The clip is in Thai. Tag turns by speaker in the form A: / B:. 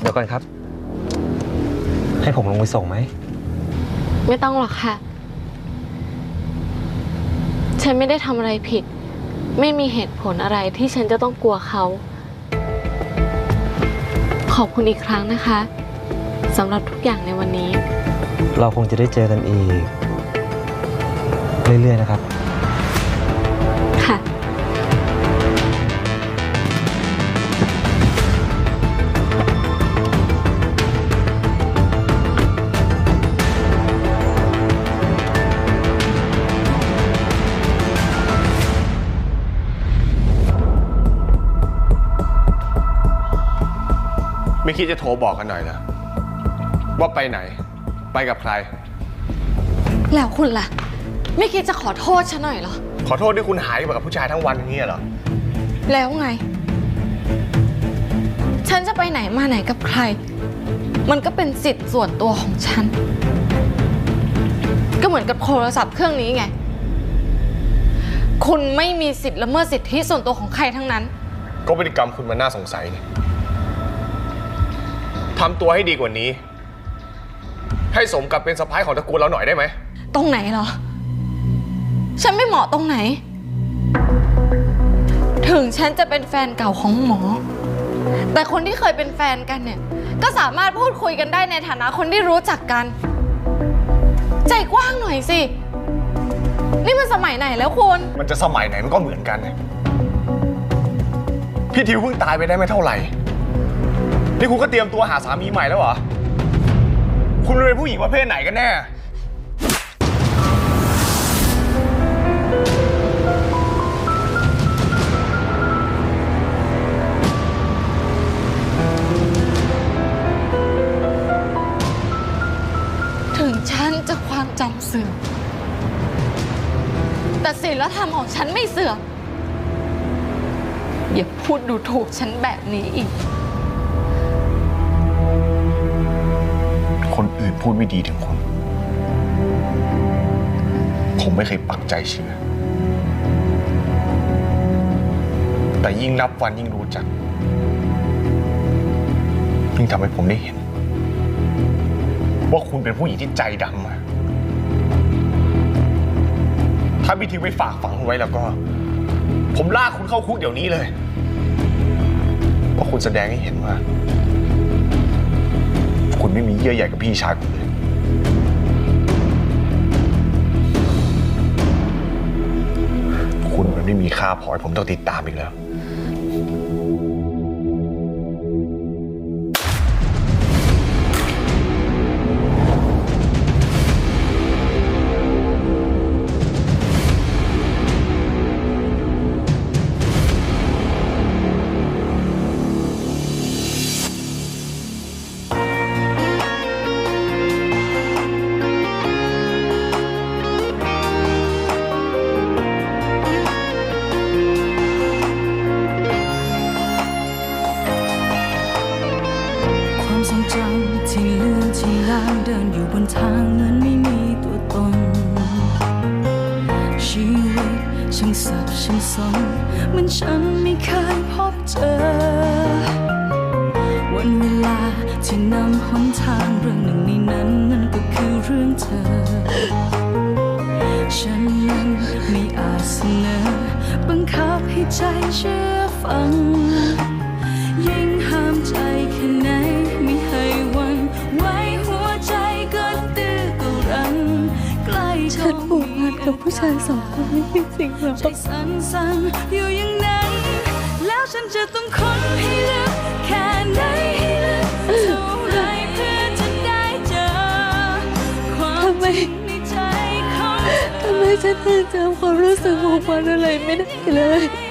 A: เดี๋ยวก่อนครับ ให้ผมลงไปส่งไหม
B: ไม่ต้องหรอกค่ะ ฉันไม่ได้ทำอะไรผิด ไม่มีเหตุผลอะไรที่ฉันจะต้องกลัวเขา ขอบคุณอีกครั้งนะคะสำหรับทุกอย่างในวันนี้
A: เราคงจะได้เจอกันอีก เรื่อย ๆ นะครับ
B: ค่ะ
C: ไม่คิดจะโทรบอกกันหน่อยเหรอว่าไปไหน ไปกับใคร
B: แล้วคุณล่ะ ไม่คิดจะขอโทษฉันหน่อยเหรอ
C: ขอโทษที่คุณหายไปกับผู้ชายทั้งวันอย่างนี้เหรอ
B: แล้วไง ฉันจะไปไหนมาไหนกับใคร มันก็เป็นสิทธิ์ส่วนตัวของฉัน ก็เหมือนกับโทรศัพท์เครื่องนี้ไง คุณไม่มีสิทธิ์ละเมิดสิทธิส่วนตัวของใครทั้งนั้น
C: ก็พฤติกรรมคุณมันน่าสงสัยนี่ ทำตัวให้ดีกว่านี้ ให้สมกับเป็นสะพ้ายของตระกูลเราหน่อยได้ไหม
B: ตรงไหนเหรอ ฉันไม่เหมาะตรงไหน ถึงฉันจะเป็นแฟนเก่าของหมอ แต่คนที่เคยเป็นแฟนกันเนี่ย ก็สามารถพูดคุยกันได้ในฐานะคนที่รู้จักกัน ใจกว้างหน่อยสิ นี่มันสมัยไหนแล้วคุณ
C: มันจะสมัยไหนมันก็เหมือนกันนะพี่ทิวเพิ่งตายไปได้ไม่เท่าไหร่ นี่คุณก็เตรียมตัวหาสามีใหม่แล้วเหรอ คุณเป็นผู้หญิงประเภทไหนกันแน่
B: ถึงฉันจะความจำเสื่อม แต่ศีลธรรมของฉันไม่เสื่อม อย่าพูดดูถูกฉันแบบนี้อีกื่
C: นพูดไม่ดีถึงคุณ ผมไม่เคยปักใจเชื่อ แต่ยิ่งนับวันยิ่งรู้จัก ยิ่งทำให้ผมได้เห็น ว่าคุณเป็นผู้หญิงที่ใจดำอะถ้าพี่ทิวไม่ฝากฝังไว้แล้วก็ ผมลากคุณเข้าคุกเดี๋ยวนี้เลย ว่าคุณแสดงให้เห็นว่า คุณไม่มีเยื่อใยกับพี่ชายคุณเลย คุณมันไม่มีค่าพอให้ผมต้องติดตามอีกแล้ว
D: เดินอยู่บนทางเหมือนไม่มีตัวตน ชีวิตช่างสับช่างสนเหมือนฉันไม่เคยพบเจอ วันเวลาที่นำหนทางเรื่องหนึ่งในนั้นมันก็คือเรื่องเธอ ฉันนั้นไม่อาจเสนอ บังคับให้ใจเชื่อฟังยิ่ง
B: กพันกับผู้ชายสองคนนี้จริงๆแล้ว
D: ใจสั่นสั่นๆอยู่อย่างนั้น แล้วฉันจะต้องค้นให้ลึกแค่ไหนให้ลึกเท่าไรเพื่อจะได้เจอ ความจริงในใจของเธอ
B: ทำไมฉันถึงจำความรู้สึกของมันอะไรไม่ได้เลย
D: ให้